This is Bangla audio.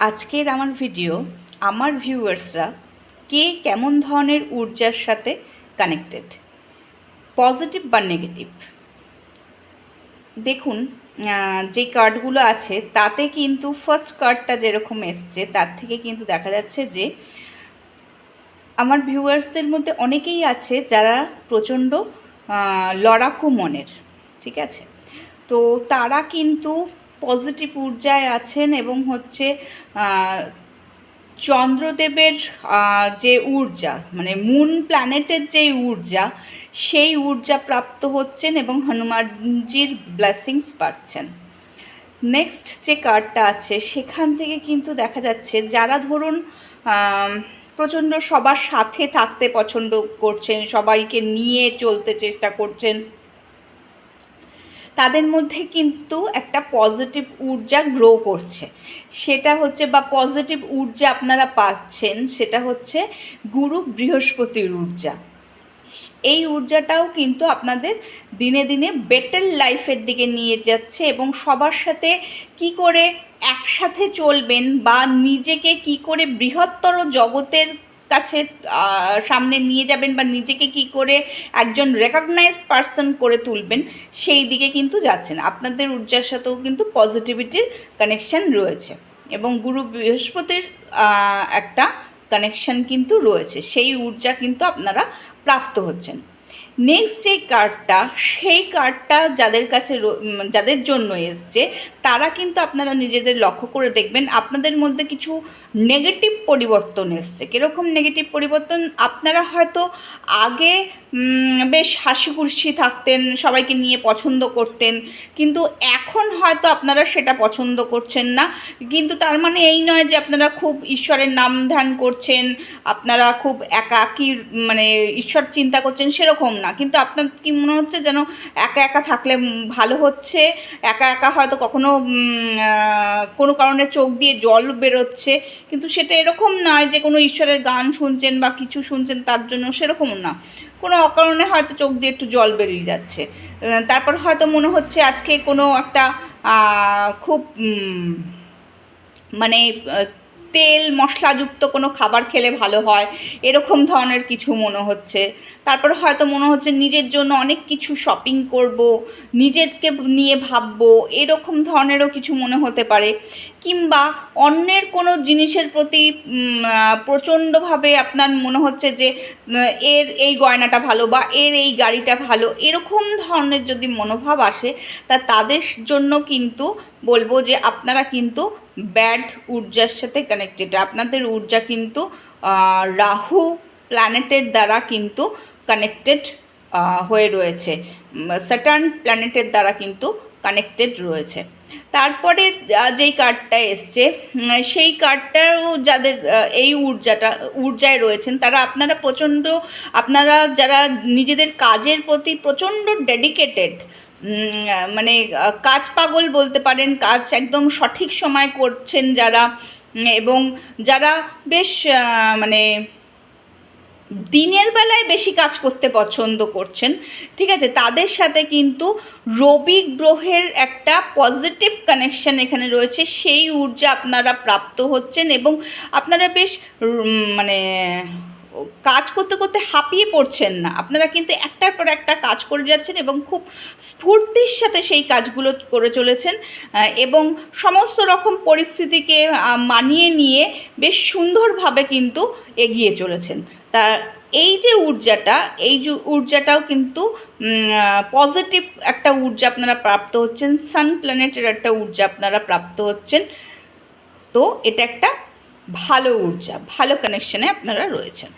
আজকের আমার ভিডিও, আমার ভিউয়ার্সরা কে কেমন ধরনের ঊর্জার সাথে কানেক্টেড? পজিটিভ বা নেগেটিভ? দেখুন যে কার্ডগুলো আছে, তাতে কিন্তু ফার্স্ট কার্ডটা যেরকম এসছে, তার থেকে কিন্তু দেখা যাচ্ছে যে আমার ভিউয়ার্সদের মধ্যে অনেকেই আছে যারা প্রচণ্ড লড়াকু মনের, ঠিক আছে? তো তারা কিন্তু পজিটিভ ঊর্জায় আছেন এবং হচ্ছে চন্দ্রদেবের যে ঊর্জা মানে মুন প্ল্যানেটের যে ঊর্জা সেই ঊর্জা প্রাপ্ত হচ্ছেন এবং হনুমানজির ব্লেসিংস পাচ্ছেন। নেক্সট যে কার্ডটা আছে, সেখান থেকে কিন্তু দেখা যাচ্ছে, যারা ধরুন প্রচণ্ড সবার সাথে থাকতে পছন্দ করছেন, সবাইকে নিয়ে চলতে চেষ্টা করছেন তাদের মধ্যে কিন্তু একটা পজিটিভ ঊর্জা গ্রো করছে। সেটা হচ্ছে বা পজিটিভ ঊর্জা আপনারা পাচ্ছেন, সেটা হচ্ছে গুরু বৃহস্পতির ঊর্জা। এই ঊর্জাটাও কিন্তু আপনাদের দিনে দিনে বেটার লাইফের দিকে নিয়ে যাচ্ছে এবং সবার সাথে কি করে একসাথে চলবেন বা নিজেকে কি করে বৃহত্তর জগতের কাছে সামনে নিয়ে যাবেন বা নিজেকে কি করে একজন রেকগনাইজড পারসন করে তুলবেন, সেই দিকে কিন্তু যাচ্ছেন। আপনাদের ঊর্জার সাথেও কিন্তু পজিটিভিটির কানেকশান রয়েছে এবং গুরু বৃহস্পতির একটা কানেকশান কিন্তু রয়েছে। সেই ঊর্জা কিন্তু আপনারা প্রাপ্ত হচ্ছেন। নেক্সট যে কার্ডটা সেই কার্ডটা যাদের কাছে যাদের জন্য এসছে, তারা কিন্তু আপনারা নিজেদের লক্ষ্য করে দেখবেন, আপনাদের মধ্যে কিছু নেগেটিভ পরিবর্তন এসছে। কীরকম নেগেটিভ পরিবর্তন? আপনারা হয়তো আগে বেশ হাসি খুশি থাকতেন, সবাইকে নিয়ে পছন্দ করতেন, কিন্তু এখন হয়তো আপনারা সেটা পছন্দ করছেন না। কিন্তু তার মানে এই নয় যে আপনারা খুব ঈশ্বরের নাম ধ্যান করছেন, আপনারা খুব একাকী মানে ঈশ্বর চিন্তা করছেন, সেরকম না। কিন্তু আপনার কি মনে হচ্ছে যেন একা একা থাকলে ভালো হচ্ছে? একা একা হয়তো কখনো কোনো কারণে চোখ দিয়ে জল বেরোচ্ছে। কিন্তু সেটা এরকম নয় যে কোনো ঈশ্বরের গান শুনছেন বা কিছু শুনছেন তার জন্য সেরকম না। কোনো অকারণে হয়তো চোখ দিয়ে একটু জল বেরিয়ে যাচ্ছে। তারপর হয়তো মনে হচ্ছে আজকে কোনো একটা খুব মানে তেল, মশলাযুক্ত কোনো খাবার খেলে ভালো হয়, এরকম ধরনের কিছু মনে হচ্ছে। তারপর হয়তো মনে হচ্ছে নিজের জন্য অনেক কিছু শপিং করব নিজেকে নিয়ে ভাববো, এরকম ধরনেরও কিছু মনে হতে পারে। কিংবা অন্যের কোনো জিনিসের প্রতি প্রচণ্ডভাবে আপনার মনে হচ্ছে যে এর এই গয়নাটা ভালো বা এর এই গাড়িটা ভালো, এরকম ধরনের যদি মনোভাব আসে, তা তাদের জন্য কিন্তু বলব যে আপনারা কিন্তু ব্যাড ঊর্জার সাথে কানেক্টেড আপনাদের ঊর্জা কিন্তু রাহু প্ল্যানেটের দ্বারা কিন্তু কানেক্টেড হয়ে রয়েছে। স্যাটার্ন প্ল্যানেটের দ্বারা কিন্তু কানেক্টেড রয়েছে। তারপরে যেই কার্ডটা এসছে সেই কার্ডটাও যাদের এই ঊর্জাটা, ঊর্জায় রয়েছেন, তারা আপনারা প্রচণ্ড, আপনারা যারা নিজেদের কাজের প্রতি প্রচণ্ড ডেডিকেটেড মানে কাজ পাগল বলতে পারেন, কাজ একদম সঠিক সময় করছেন যারা এবং যারা বেশ মানে দিনের বেলায় বেশি কাজ করতে পছন্দ করছেন। ঠিক আছে, তাদের সাথে কিন্তু রবি গ্রহের একটা পজিটিভ কানেকশন এখানে রয়েছে। সেই ঊর্জা আপনারা প্রাপ্ত হচ্ছেন এবং আপনারা বেশ মানে কাজ করতে করতে হাঁপিয়ে পড়ছেন না। আপনারা কিন্তু একটার পর একটা কাজ করে যাচ্ছেন এবং খুব স্ফূর্তির সাথে সেই কাজগুলো করে চলেছেন। এবং সমস্ত রকম পরিস্থিতিকে মানিয়ে নিয়ে বেশ সুন্দরভাবে কিন্তু এগিয়ে চলেছেন। তা এই যে ঊর্জাটা, এই যে ঊর্জাটাও কিন্তু পজিটিভ একটা ঊর্জা আপনারা প্রাপ্ত হচ্ছেন সান প্ল্যানেটের একটা ঊর্জা আপনারা প্রাপ্ত হচ্ছেন। তো এটা একটা ভালো ঊর্জা ভালো কানেকশানে আপনারা রয়েছেন।